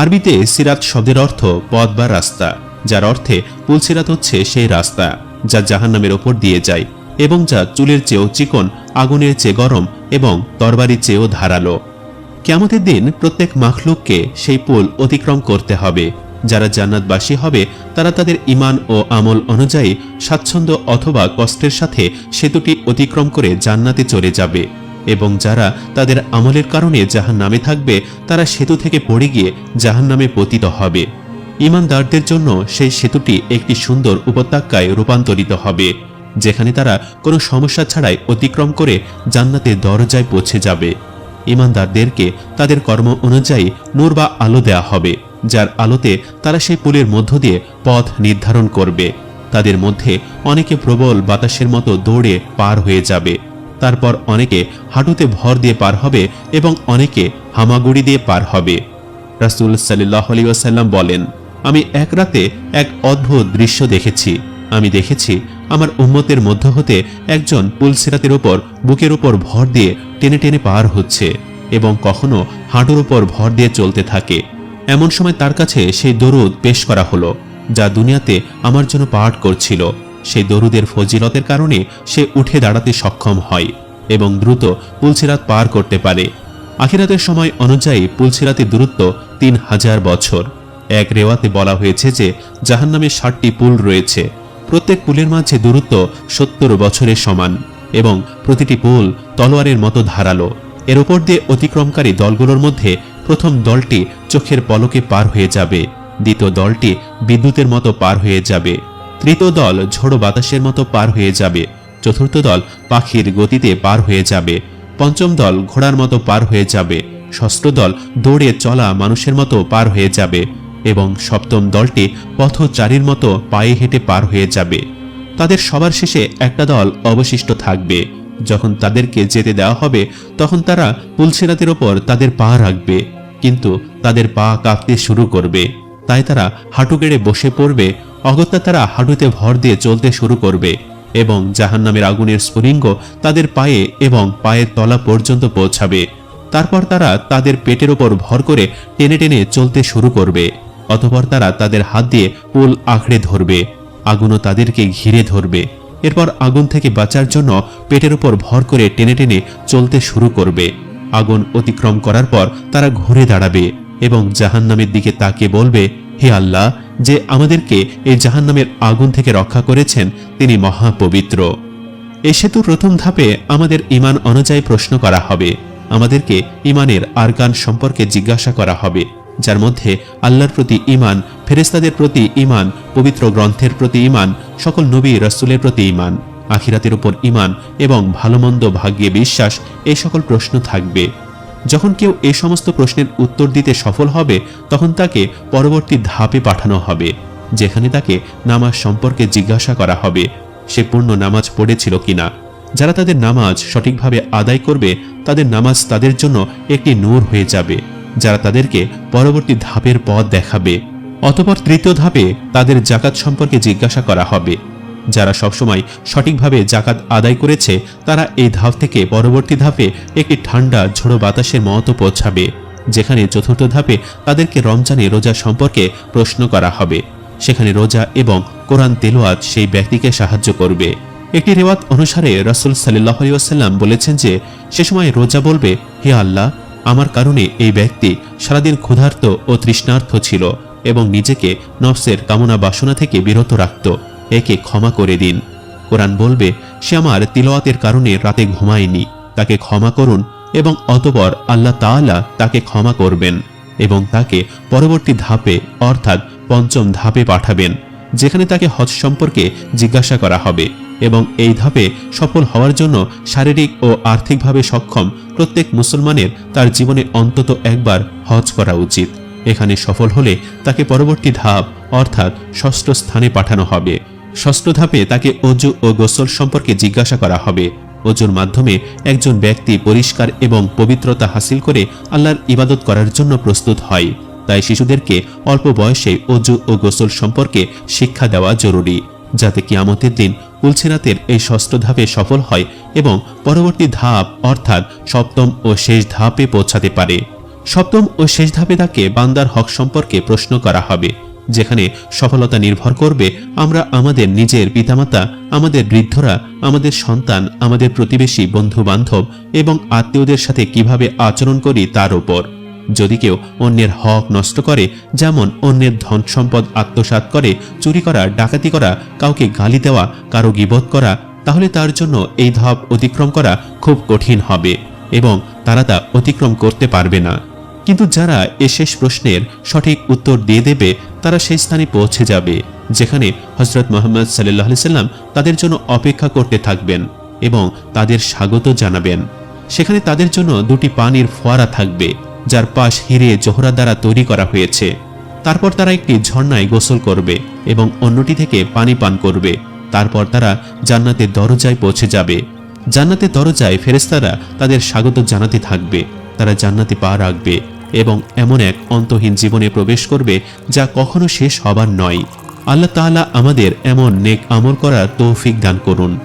আরবিতে সিরাত শব্দের অর্থ পথ বা রাস্তা, যার অর্থে পুলসিরাত হচ্ছে সেই রাস্তা, যা জাহান্নামের ওপর দিয়ে যায় এবং যা চুলের চেয়েও চিকন, আগুনের চেয়ে গরম এবং তরবারির চেয়েও ধারালো। কেমতের দিন প্রত্যেক মাখলুককে সেই পুল অতিক্রম করতে হবে। যারা জান্নাতবাসী হবে, তারা তাদের ইমান ও আমল অনুযায়ী স্বাচ্ছন্দ্য অথবা কষ্টের সাথে সেতুটি অতিক্রম করে জান্নাতে চলে যাবে। এবং যারা তাদের আমলের কারণে জাহান নামে থাকবে, তারা সেতু থেকে পড়ে গিয়ে জাহান নামে পতিত হবে। ইমানদারদের জন্য সেই সেতুটি একটি সুন্দর উপত্যকায় রূপান্তরিত হবে, যেখানে তারা কোনো সমস্যা ছাড়াই অতিক্রম করে জান্নাতের দরজায় পৌঁছে যাবে। ইমানদারদেরকে তাদের কর্ম অনুযায়ী নূর বা আলো দেয়া হবে, যার আলোতে তারা সেই পুলের মধ্য দিয়ে পথ নির্ধারণ করবে। তাদের মধ্যে অনেকে প্রবল বাতাসের মতো দৌড়ে পার হয়ে যাবে। তারপর অনেকে হাঁটুতে ভর দিয়ে পার হবে এবং অনেকে হামাগুড়ি দিয়ে পার হবে। রাসুল সাল্লাহ আলী বলেন, আমি এক রাতে এক অদ্ভুত দৃশ্য দেখেছি। আমি দেখেছি আমার উম্মতের মধ্য হতে একজন পুলসিরাতের ওপর বুকের ওপর ভর দিয়ে টেনে টেনে পার হচ্ছে এবং কখনো হাঁটুর উপর ভর দিয়ে চলতে থাকে। এমন সময় তার কাছে সেই দরুদ পেশ করা হলো, যা দুনিয়াতে আমার জন্য পাঠ করছিল। সেই দরুদের ফজিলতের কারণে সে উঠে দাঁড়াতে সক্ষম হয় এবং দ্রুত পুলসিরাত পার করতে পারে। আখিরাতের সময় অনুযায়ী পুলসিরাতের দূরত্ব তিন হাজার বছর। এক রেওয়াতে বলা হয়েছে যে জাহান্নামে ষাটটি পুল রয়েছে। প্রত্যেক পুলের মাঝে দূরত্ব সত্তর বছরের সমান এবং প্রতিটি পুল তলোয়ারের মতো ধারালো। এর ওপর দিয়ে অতিক্রমকারী দলগুলোর মধ্যে প্রথম দলটি চোখের পলকে পার হয়ে যাবে, দ্বিতীয় দলটি বিদ্যুতের মতো পার হয়ে যাবে। তৃতীয় দল ঝোড়ো বাতাসের মতো পার হয়ে যাবে। চতুর্থ দল পাখির গতিতে পার হয়ে যাবে। পঞ্চম দল ঘোড়ার মতো পার হয়ে যাবে। ষষ্ঠ দল দৌড়ে চলা মানুষের মতো পার হয়ে যাবে এবং সপ্তম দলটি পথচারীর মতো পায়ে হেঁটে পার হয়ে যাবে। তাদের সবার শেষে একটা দল অবশিষ্ট থাকবে। যখন তাদেরকে যেতে দেওয়া হবে, তখন তারা পুলসিরাতের ওপর তাদের পা রাখবে, কিন্তু তাদের পা কাঁপতে শুরু করবে। তাই তারা হাঁটু গেড়ে বসে পড়বে অগত্যা তারা হাঁটুতে ভর দিয়ে চলতে শুরু করবে এবং জাহান্নামের আগুনের স্ফুলিঙ্গ তাদের পায়ে এবং পায়ের তলা পর্যন্ত পৌঁছাবে। তারপর তারা তাদের পেটের ওপর ভর করে টেনে টেনে চলতে শুরু করবে, অতপর তারা তাদের হাত দিয়ে পুল আঁকড়ে ধরবে, আগুনও তাদেরকে ঘিরে ধরবে। এরপর আগুন থেকে বাঁচার জন্য পেটের উপর ভর করে টেনে টেনে চলতে শুরু করবে। আগুন অতিক্রম করার পর তারা ঘুরে দাঁড়াবে এবং জাহান্নামের দিকে তাকে বলবে হে আল্লাহ, যে আমাদেরকে এই জাহান্নামের আগুন থেকে রক্ষা করেছেন, তিনি মহাপবিত্র। এ সেতুর প্রথম ধাপে আমাদের ইমান অনুযায়ী প্রশ্ন করা হবে। আমাদেরকে ইমানের আরকান সম্পর্কে জিজ্ঞাসা করা হবে, যার মধ্যে আল্লাহর প্রতি ইমান ফেরেস্তাদের প্রতি ইমান পবিত্র গ্রন্থের প্রতি ইমান সকল নবী রসুলের প্রতি ইমান আখিরাতের উপর ইমান এবং ভালোমন্দ ভাগ্যে বিশ্বাস এই সকল প্রশ্ন থাকবে। যখন কেউ এই সমস্ত প্রশ্নের উত্তর দিতে সফল হবে, তখন তাকে পরবর্তী ধাপে পাঠানো হবে, যেখানে তাকে নামাজ সম্পর্কে জিজ্ঞাসা করা হবে, সে পূর্ণ নামাজ পড়েছিল কিনা। যারা তাদের নামাজ সঠিকভাবে আদায় করবে, তাদের নামাজ তাদের জন্য একটি নূর হয়ে যাবে, যারা তাদেরকে পরবর্তী ধাপের পথ দেখাবে। অতপর তৃতীয় ধাপে তাদের জাকাত সম্পর্কে জিজ্ঞাসা করা হবে। যারা সবসময় সঠিকভাবে জাকাত আদায় করেছে, তারা এই ধাপ থেকে পরবর্তী ধাপে একটি ঠান্ডা, ঝোড়ো বাতাসের মতো পৌঁছাবে, যেখানে চতুর্থ ধাপে তাদেরকে রমজানে রোজা সম্পর্কে প্রশ্ন করা হবে। সেখানে রোজা এবং কোরআন তেলোয়াত সেই ব্যক্তিকে সাহায্য করবে। একটি রেওয়াত অনুসারে রসুল সাল্লাহ বলেছেন যে, সে সময় রোজা বলবে, হে আল্লাহ, আমার কারণে এই ব্যক্তি সারাদিন ক্ষুধার্ত ও তৃষ্ণার্থ ছিল এবং নিজেকে নফসের কামনা বাসনা থেকে বিরত রাখত। একে ক্ষমা করে দিন। কোরআন বলবে, সে আমার তিলওয়াতের কারণে রাতে ঘুমায়নি, তাকে ক্ষমা করুন এবং অতপর আল্লাহ তাআলা তাকে ক্ষমা করবেন এবং তাকে পরবর্তী ধাপে, অর্থাৎ পঞ্চম ধাপে পাঠাবেন, যেখানে তাকে হজ সম্পর্কে জিজ্ঞাসা করা হবে এবং এই ধাপে সফল হওয়ার জন্য শারীরিক ও আর্থিকভাবে সক্ষম প্রত্যেক মুসলমানের তার জীবনে অন্তত একবার হজ করা উচিত। এখানে সফল হলে তাকে পরবর্তী ধাপ, অর্থাৎ ষষ্ঠ স্থানে পাঠানো হবে। ষষ্ঠ ধাপে তাকে অজু ও গোসল সম্পর্কে জিজ্ঞাসা করা হবে। অজুর মাধ্যমে একজন ব্যক্তি পরিষ্কার এবং পবিত্রতা হাসিল করে আল্লাহর ইবাদত করার জন্য প্রস্তুত হয়। তাই শিশুদেরকে অল্প বয়সে অজু ও গোসল সম্পর্কে শিক্ষা দেওয়া জরুরি, যাতে কি কিয়ামতের দিন উলছিরাতের এই ষষ্ঠ ধাপে সফল হয় এবং পরবর্তী ধাপ অর্থাৎ সপ্তম ও শেষ ধাপে পৌঁছাতে পারে। সপ্তম ও শেষ ধাপে তাকে বান্দার হক সম্পর্কে প্রশ্ন করা হবে। যেখানে সফলতা নির্ভর করবে, আমরা আমাদের নিজের পিতামাতা, আমাদের বৃদ্ধরা, আমাদের সন্তান, আমাদের প্রতিবেশী বন্ধু বান্ধব এবং আত্মীয়দের সাথে কীভাবে আচরণ করি তার উপর। যদি কেউ অন্যের হক নষ্ট করে, যেমন অন্যের ধন সম্পদ আত্মসাৎ করে, চুরি করা, ডাকাতি করা, কাউকে গালি দেওয়া, কারও গিবত করা, তাহলে তার জন্য এই ধাপ অতিক্রম করা খুব কঠিন হবে এবং তারা তা অতিক্রম করতে পারবে না। কিন্তু যারা এ শেষ প্রশ্নের সঠিক উত্তর দিয়ে দেবে, তারা সেই স্থানে পৌঁছে যাবে, যেখানে হজরত মোহাম্মদ সাল্লাহ সাল্লাম তাদের জন্য অপেক্ষা করতে থাকবেন এবং তাদের স্বাগত জানাবেন। সেখানে তাদের জন্য দুটি পানির ফোয়ারা থাকবে, যার পাশ হিরে জোহরা দ্বারা তৈরি করা হয়েছে। তারপর তারা একটি ঝর্ণায় গোসল করবে এবং অন্যটি থেকে পানি পান করবে। তারপর তারা জান্নাতের দরজায় পৌঁছে যাবে। জান্নাতের দরজায় ফেরেস্তারা তাদের স্বাগত জানাতে থাকবে। তারা জান্নাতে পা রাখবে। এবং এমন এক অন্তহীন জীবনে প্রবেশ করবে যা কখনো শেষ হবার নয়। আল্লাহ তাআলা আমাদের এমন নেক আমল করার তৌফিক দান করুন।